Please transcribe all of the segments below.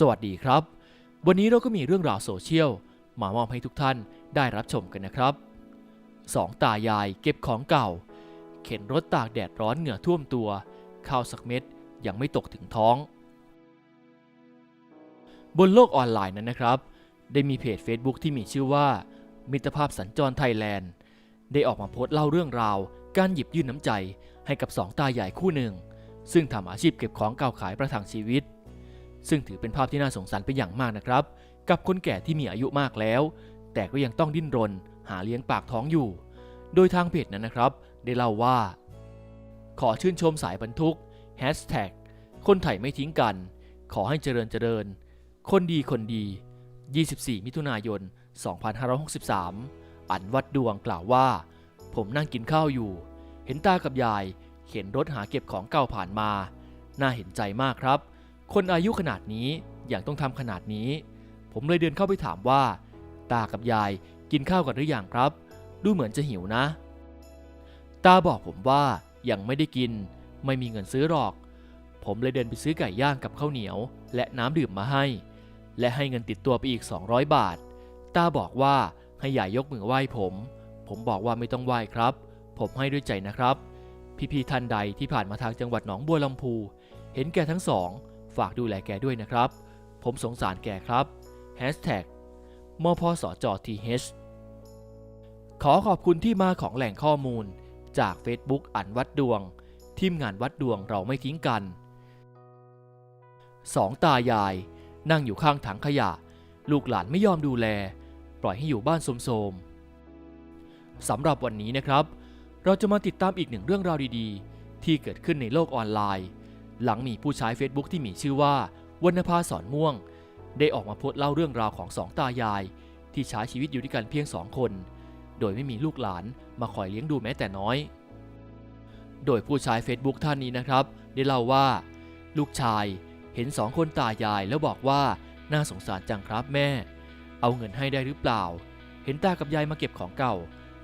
สวัสดีครับ วันนี้เราก็มีเรื่องราวโซเชียลมามอบให้ทุกท่านได้รับชมกันนะครับสองตายายเก็บของเก่า เข็นรถตากแดดร้อนเหงื่อท่วมตัว ข้าวสักเม็ดยังไม่ตกถึงท้อง บนโลกออนไลน์นั้นนะครับ ได้มีเพจ Facebook ที่มีชื่อว่า มิตรภาพสัญจรไทยแลนด์ ได้ออกมาโพสต์เล่าเรื่องราว การหยิบยื่นน้ำใจให้กับสองตาใหญ่คู่หนึ่ง ซึ่งทำอาชีพเก็บของเก่าขายประทังชีวิต ซึ่งถือเป็นภาพที่น่าสงสารเป็นอย่างมากนะครับ กับคนแก่ที่มีอายุมากแล้ว แต่ก็ยังต้องดิ้นรน หาเลี้ยงปากท้องอยู่ โดยทางเพจนั้นนะครับ ได้เล่าว่า ขอชื่นชมสายบรรทุกคนไทยไม่ทิ้งกัน ขอให้เจริญเจริญ คนดีคนดี 24 มิถุนายน 2563 อันวัดดวงกล่าวว่า ผมนั่งกินข้าวอยู่ เห็นตากับยาย เข็นรถหาเก็บของเก่าผ่านมา น่าเห็นใจมากครับ คนอายุขนาดนี้อย่างต้องทำขนาดนี้ ผมเลยเดินเข้าไปถามว่า ตากับยายกินข้าวกันหรืออยังครับ ดูเหมือนจะหิวนะ ตาบอกผมว่ายังไม่ได้กิน ไม่มีเงินซื้อหรอก ผมเลยเดินไปซื้อไก่ย่างกับข้าวเหนียว และน้ำดื่มมาให้ และให้เงินติดตัวไปอีก 200 บาท ตาบอกว่าให้ยายยกมือไหว้ผม ผมบอกว่าไม่ต้องไหว้ครับ ผมให้ด้วยใจนะครับ พี่ๆท่านใดที่ผ่านมาทางจังหวัดหนองบัวลำพู เห็นแก่ทั้งสอง ฝากดูแลแกด้วยนะครับ ผมสงสารแกครับ Hashtag มพสจทีเขอขอบคุณที่มาของแหล่งข้อมูล จาก Facebook อันวัดดวง ทีมงานวัดดวงเราไม่ทิ้งกันสองตายาย นั่งอยู่ข้างถังขยะ ลูกหลานไม่ยอมดูแล ปล่อยให้อยู่บ้านโสมๆสำหรับวันนี้นะครับ เราจะมาติดตามอีกหนึ่งเรื่องราวดีๆ ที่เกิดขึ้นในโลกออนไลน์ หลังมีผู้ใช้ Facebook ที่มีชื่อว่าวรรณภาสอนม่วง ได้ออกมาโพสต์เล่าเรื่องราวของสองตายาย ที่ใช้ชีวิตอยู่ด้วยกันเพียงสองคน โดยไม่มีลูกหลานมาคอยเลี้ยงดูแม้แต่น้อย โดยผู้ใช้ Facebook ท่านนี้นะครับ ได้เล่าว่า ลูกชายเห็นสองคนตายายแล้วบอกว่าน่าสงสารจังครับแม่ เอาเงินให้ได้หรือเปล่า เห็นตากับยายมาเก็บของเก่า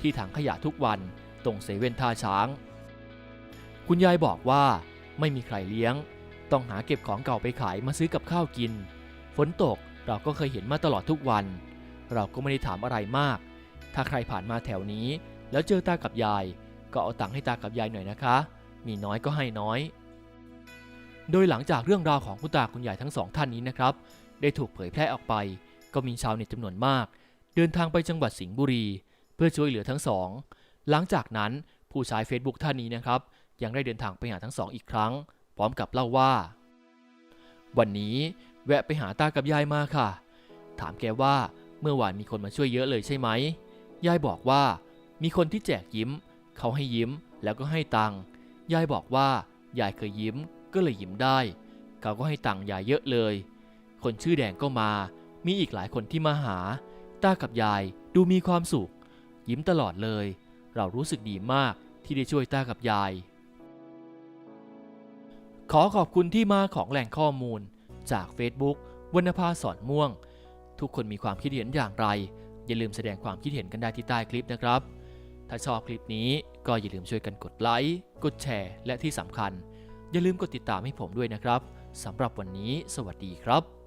ที่ถังขยะทุกวันตรงเซเว่นท่าช้าง คุณยายบอกว่า ไม่มีใครเลี้ยง ต้องหาเก็บของเก่าไปขายมาซื้อกับข้าวกิน ฝนตกเราก็เคยเห็นมาตลอดทุกวัน เราก็ไม่ได้ถามอะไรมาก ถ้าใครผ่านมาแถวนี้ แล้วเจอตากับยาย ก็เอาตังค์ให้ตากับยายหน่อยนะคะ มีน้อยก็ให้น้อย โดยหลังจากเรื่องราวของคุณตาคุณยายทั้งสองท่านนี้นะครับ ได้ถูกเผยแพร่ออกไป ก็มีชาวเน็ตจำนวนมาก เดินทางไปจังหวัดสิงห์บุรี เพื่อช่วยเหลือทั้งสอง หลังจากนั้นผู้ใช้ Facebook ท่านนี้นะครับ ยังได้เดินทางไปหาทั้งสองอีกครั้ง พร้อมกับเล่าว่า วันนี้แวะไปหาตากับยายมาค่ะ ถามแกว่าเมื่อวานมีคนมาช่วยเยอะเลยใช่ไหม ยายบอกว่า มีคนที่แจกยิ้ม เขาให้ยิ้มแล้วก็ให้ตังค์ยายบอกว่ายายเคยยิ้มก็เลยยิ้มได้ เขาก็ให้ตังค์ยายเยอะเลย คนชื่อแดงก็มา มีอีกหลายคนที่มาหา ตากับยายดูมีความสุข ยิ้มตลอดเลย เรารู้สึกดีมากที่ได้ช่วยตากับยาย ขอขอบคุณที่มาของแหล่งข้อมูล จาก Facebook วรรณภาสอนม่วง ทุกคนมีความคิดเห็นอย่างไร อย่าลืมแสดงความคิดเห็นกันได้ที่ใต้คลิปนะครับ ถ้าชอบคลิปนี้ก็อย่าลืมช่วยกันกดไลค์ กดแชร์ และที่สำคัญ อย่าลืมกดติดตามให้ผมด้วยนะครับสำหรับวันนี้ สวัสดีครับ